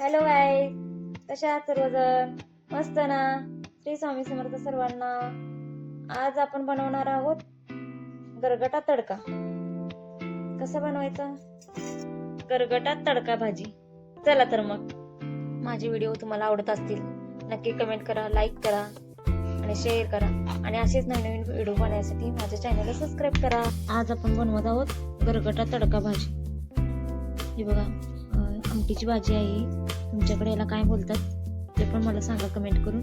Hello गाय कशा आहात सर्वजण? मस्त ना? श्री स्वामी समर्थ सर्वांना. आज आपण बनवणार आहोत गरगटा तडका. कसा बनवायचा? गरगटा तडका भाजी. चला तर मग. माझे व्हिडिओ तुम्हाला आवडत असतील नक्की कमेंट करा लाईक करा आणि शेअर करा. आणि असेच नवीन व्हिडिओ पाहण्यासाठी माझ्या चॅनलला सबस्क्राईब करा. आज आपण बनवत आहोत गरगटा तडका भाजी. ही बघा. आमटीची भाजी आहे. तुमच्याकडे याला काय बोलतात ते पण मला सांगा कमेंट करून.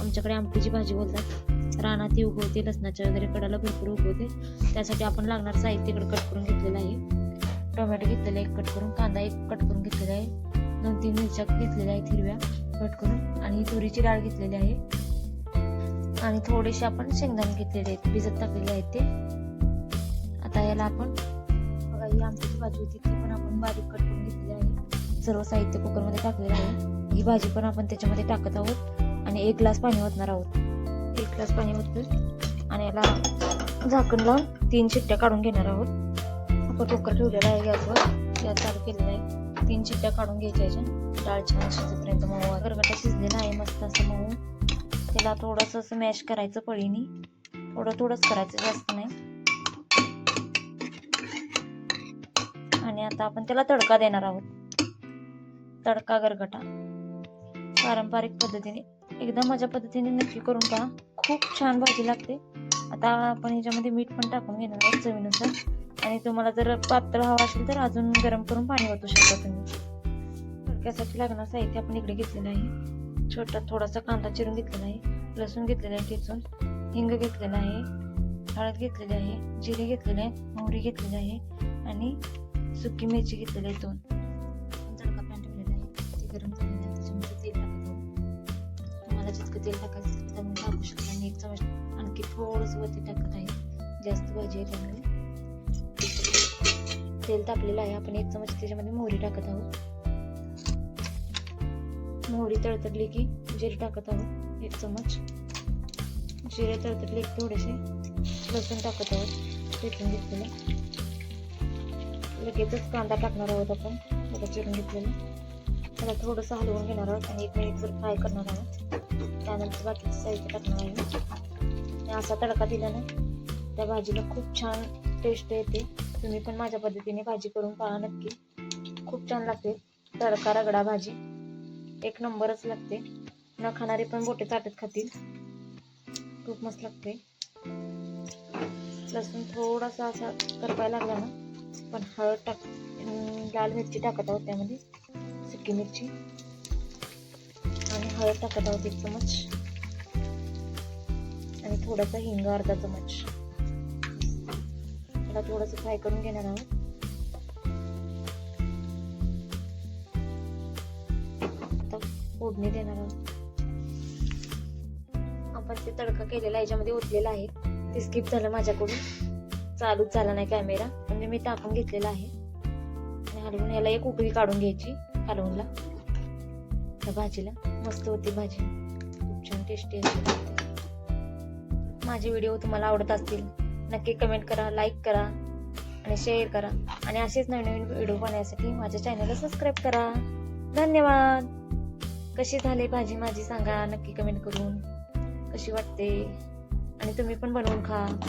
आमच्याकडे आमटीची भाजी बोलतात. रानात ती उगवते लसणाच्या वगैरे कडाला भरपूर उगवते. त्यासाठी आपण लागणार साहित्य इकडे कट करून घेतलेलं आहे. टोमॅटो घेतलेला एक कट करून कांदा एक कट करून घेतलेला आहे. दोन तीन मिरच्या घेतलेल्या आहेत हिरव्या कट करून. आणि तुरीची डाळ घेतलेली आहे. आणि थोडेसे आपण शेंगदाणे घेतलेले आहेत भिजत टाकलेले आहेत ते. आता याला आपण बघा ही आमटीची भाजी होती ती पण आपण बारीक कट सर्व साहित्य कुकरमध्ये टाकलेलं आहे. ही भाजी पण आपण त्याच्यामध्ये टाकत आहोत आणि एक ग्लास पाणी ओतणार आहोत. एक ग्लास पाणी ओतलं आणि याला झाकण लावून तीन शिट्ट्या काढून घेणार आहोत. आपण कुकर ठेवलेला आहे गॅसवर. गॅस चालू केलेला आहे. तीन शिट्ट्या काढून घ्यायच्या याच्या. डाळ छान शिजेपर्यंत मऊ गरगटा शिजलेला आहे मस्त असं मऊ. त्याला थोडंसं असं मॅश करायचं पळीनी. थोडं थोडंच करायचं जास्त नाही. आणि आता आपण त्याला तडका देणार आहोत. तडका गरगटा. पारंपरिक पद्धतीने एकदम माझ्या पद्धतीने नक्की करून पहा. खूप छान भाजी लागते. आता आपण ह्याच्यामध्ये मीठ पण टाकून घेणार आहोत चवीनुसार. आणि तुम्हाला जर पातळ हवा असेल तर अजून गरम करून पाणी ओतू शकता तुम्ही. तडक्यासाठी लागणार साहित्य आपण इकडे घेतलेलं आहे. छोटा थोडासा कांदा चिरून घेतलेला आहे. लसूण घेतलेला आहे ठेचून. हिंग घेतलेला आहे. हळद घेतलेली आहे. जिरे घेतलेले आहे. मोहरी घेतलेली आहे. आणि सुकी मिरची घेतलेली आहे दोन. जितकं तेल टाकायचं असेल टाकू शकता. आणि एक चमच आणखी थोडंसं वरती टाकत आहे. जास्त भाजी आहे त्यामुळे. तेल तापलेलं आहे. आपण एक चमच त्याच्यामध्ये मोहरी टाकत आहोत. मोहरी तळतडली की जिरे टाकत आहोत. एक चमच. जिरे तळतडले की थोडेसे लसूण टाकत आहोत. ठेचून घेतलेलं. लगेचच कांदा टाकणार आहोत आपण. बघा चिरून घेतलेला. त्याला थोडंसं हलवून घेणार आहोत आणि एक मिनिट जर फ्राय करणार आहोत. त्यानंतर बाकीचं साहित्य टाकणार आहे. आणि असा तडका दिला ना त्या भाजीला खूप छान टेस्ट येते. तुम्ही पण माझ्या पद्धतीने भाजी करून पहा नक्की. खूप छान लागते. तडका रगडा भाजी. एक नंबरच लागते. न खाणारे पण बोटे चाटत खातील. खूप मस्त लागते. लसूण थोडासा असा करपायला लागला ना पण हळद टाक लाल मिरची टाकत आहोत त्यामध्ये. सुकी मिरची. आणि हळद टाकत आहोत एक चमच. आणि थोडासा हिंग अर्धा चमच. त्याला थोडंसं फ्राय करून घेणार आहोत. आता फोडणी देणार आहोत. आपण ते तडका केलेला याच्यामध्ये ओतलेला आहे. ते स्किप झालं माझ्याकडून. चालूच झाला नाही कॅमेरा म्हणजे मी टाकून घेतलेला आहे. आणि हलवून याला एक उकळी काढून घ्यायची. हलवूनला. त्या भाजीला मस्त होती भाजी. खूप छान टेस्टी असते माझे व्हिडिओ तुम्हाला आवडत असतील नक्की कमेंट करा लाईक करा आणि शेअर करा. आणि असेच नवीन नवीन व्हिडिओ पाहण्यासाठी माझ्या चॅनलला सबस्क्राईब करा. धन्यवाद. कशी झाली भाजी माझी सांगा नक्की कमेंट करून. कशी वाटते? आणि तुम्ही पण बनवून खा.